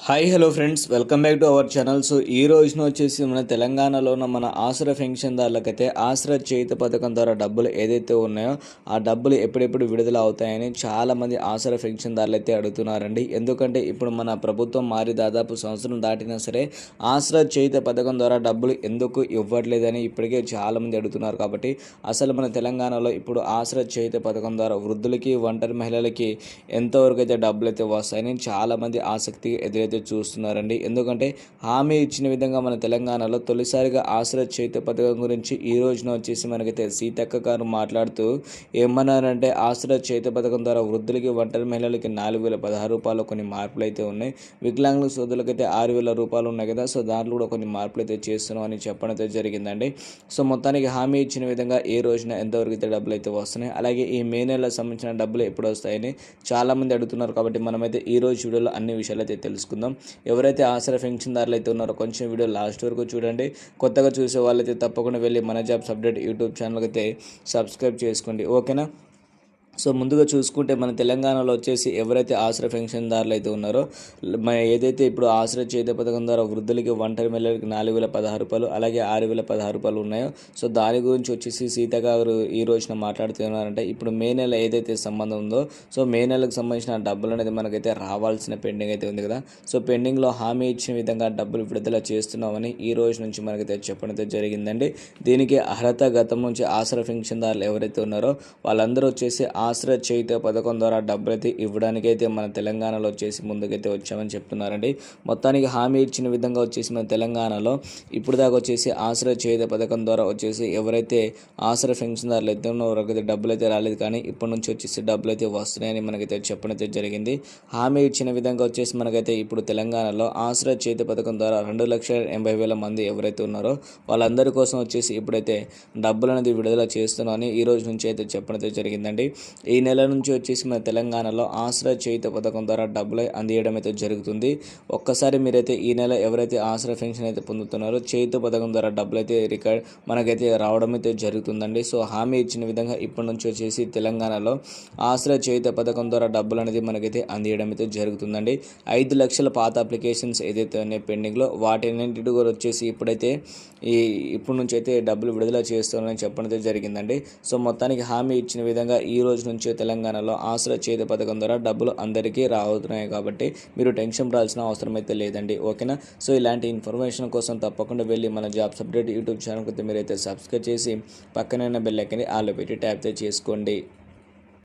Hi hello friends welcome back to our channel so ఈ రోజున వచ్చేసి మన తెలంగాణలో ఉన్న మన ఆసరా పెన్షన్దారులకైతే ఆసరా చేతి పథకం ద్వారా డబ్బులు ఏదైతే ఉన్నాయో ఆ డబ్బులు ఎప్పుడెప్పుడు విడుదల అవుతాయని చాలామంది ఆసరా పెన్షన్దారులు అయితే అడుగుతున్నారండి. ఎందుకంటే ఇప్పుడు మన ప్రభుత్వం మారి దాదాపు సంవత్సరం దాటినా సరే ఆసరా చేతి పథకం ద్వారా డబ్బులు ఎందుకు ఇవ్వట్లేదని ఇప్పటికే చాలామంది అడుగుతున్నారు. కాబట్టి అసలు మన తెలంగాణలో ఇప్పుడు ఆసరా చేతి పథకం ద్వారా వృద్ధులకి ఒంటరి మహిళలకి ఎంతవరకు అయితే డబ్బులు అయితే వస్తాయని చాలామంది ఆసక్తి అయితే చూస్తున్నారండి. ఎందుకంటే హామీ ఇచ్చిన విధంగా మన తెలంగాణలో తొలిసారిగా ఆశ్రయ చేతి పథకం గురించి ఈ రోజున వచ్చేసి మనకైతే సీతక్క గారు మాట్లాడుతూ ఏమన్నారంటే ఆశ్రయ చేతి పథకం ద్వారా వృద్ధులకి ఒంటరి మహిళలకి నాలుగు వేల పదహారు రూపాయలు కొన్ని మార్పులు అయితే ఉన్నాయి. వికలాంగుల సోదరులకైతే ఆరు వేల రూపాయలు ఉన్నాయి కదా సో దాంట్లో కూడా కొన్ని మార్పులు అయితే చేస్తున్నాం అని చెప్పడం అయితే జరిగిందండి. సో మొత్తానికి హామీ ఇచ్చిన విధంగా ఏ రోజున ఎంతవరకు అయితే డబ్బులు అయితే వస్తున్నాయి అలాగే ఈ మే నెలకు సంబంధించిన డబ్బులు ఎప్పుడు వస్తాయని చాలామంది అడుగుతున్నారు. కాబట్టి మనమైతే ఈ రోజు వీడియోలో అన్ని విషయాలు అయితే తెలుసుకుందాం. ఎవరైతే ఆసరా పెన్షన్దారులు అయితే ఉన్నారో కొంచెం వీడియో లాస్ట్ వరకు చూడండి. కొత్తగా చూసే వాళ్ళైతే తప్పకుండా వెళ్ళి మన జాబ్స్ అప్డేట్ యూట్యూబ్ ఛానల్కి అయితే సబ్స్క్రైబ్ చేసుకోండి. ఓకేనా సో ముందుగా చూసుకుంటే మన తెలంగాణలో వచ్చేసి ఎవరైతే ఆశ్రయ పెన్షన్దారులు అయితే ఉన్నారో మన ఏదైతే ఇప్పుడు ఆశ్రయ చేత పథకం ద్వారా వృద్ధులకి ఒంటరి మహిళలకి నాలుగు వేల పదహారు రూపాయలు అలాగే ఆరు వేల పదహారు రూపాయలు ఉన్నాయో సో దాని గురించి వచ్చేసి సీత గారు ఈ రోజున మాట్లాడుతున్నారంటే ఇప్పుడు మే నెల ఏదైతే సంబంధం ఉందో సో మే నెలకు సంబంధించిన డబ్బులు అనేది మనకైతే రావాల్సిన పెండింగ్ అయితే ఉంది కదా. సో పెండింగ్లో హామీ ఇచ్చిన విధంగా డబ్బులు విడుదల చేస్తున్నామని ఈ రోజు నుంచి మనకైతే చెప్పడం అయితే జరిగిందండి. దీనికి అర్హత గతం నుంచి ఆశ్రయ పెన్షన్దారులు ఎవరైతే ఉన్నారో వాళ్ళందరూ వచ్చేసి ఆశ్రయ చేయుత పథకం ద్వారా డబ్బులైతే అయితే ఇవ్వడానికైతే మన తెలంగాణలో వచ్చేసి ముందుకైతే వచ్చామని చెప్తున్నారండి. మొత్తానికి హామీ ఇచ్చిన విధంగా వచ్చేసి మన తెలంగాణలో ఇప్పుడు దాకా వచ్చేసి ఆశ్రయ చేయుత పథకం ద్వారా వచ్చేసి ఎవరైతే ఆశ్రయ పెన్షన్దారులు అయితే ఉన్నారో డబ్బులు అయితే రాలేదు కానీ ఇప్పటి నుంచి వచ్చేసి డబ్బులు అయితే వస్తున్నాయని మనకైతే చెప్పడం అయితే జరిగింది. హామీ ఇచ్చిన విధంగా వచ్చేసి మనకైతే ఇప్పుడు తెలంగాణలో ఆశ్రయ చేయుత పథకం ద్వారా రెండు లక్షల ఎనభై వేల మంది ఎవరైతే ఉన్నారో వాళ్ళందరి కోసం వచ్చేసి ఇప్పుడైతే డబ్బులు అనేది విడుదల చేస్తున్నామని ఈ రోజు నుంచి అయితే చెప్పడం అయితే జరిగిందండి. ఈ నెల నుంచి వచ్చేసి మన తెలంగాణలో ఆసరా చేయుత పథకం ద్వారా డబ్బులు అందియడం అయితే జరుగుతుంది. ఒక్కసారి మీరైతే ఈ నెల ఎవరైతే ఆసరా పెన్షన్ అయితే పొందుతున్నారో చేయుత పథకం ద్వారా డబ్బులు అయితే రికార్డ్ మనకైతే రావడం అయితే జరుగుతుందండి. సో హామీ ఇచ్చిన విధంగా ఇప్పటి నుంచి వచ్చేసి తెలంగాణలో ఆసరా చేయుత పథకం ద్వారా డబ్బులు అనేది మనకైతే అందియడం అయితే జరుగుతుందండి. ఐదు లక్షల పాత అప్లికేషన్స్ ఏదైతే ఉన్నాయో పెండింగ్లో వాటిన్నింటి కూడా వచ్చేసి ఇప్పుడైతే ఈ ఇప్పటి నుంచి అయితే డబ్బులు విడుదల చేస్తామని చెప్పడం అయితే జరిగిందండి. సో మొత్తానికి హామీ ఇచ్చిన విధంగా ఈ రోజు నుంచి తెలంగాణలో ఆశ్రయ చేతి పథకం ద్వారా డబ్బులు అందరికీ రావుతున్నాయి కాబట్టి మీరు టెన్షన్ పడాల్సిన అవసరం అయితే లేదండి ఓకేనా? సో ఇలాంటి ఇన్ఫర్మేషన్ కోసం తప్పకుండా వెళ్ళి మన జాబ్స్ అప్డేట్ యూట్యూబ్ ఛానల్ అయితే మీరైతే సబ్స్క్రైబ్ చేసి పక్కనైన బెల్ ఐకన్ని ఆలో పెట్టి ట్యాప్ చేసుకోండి.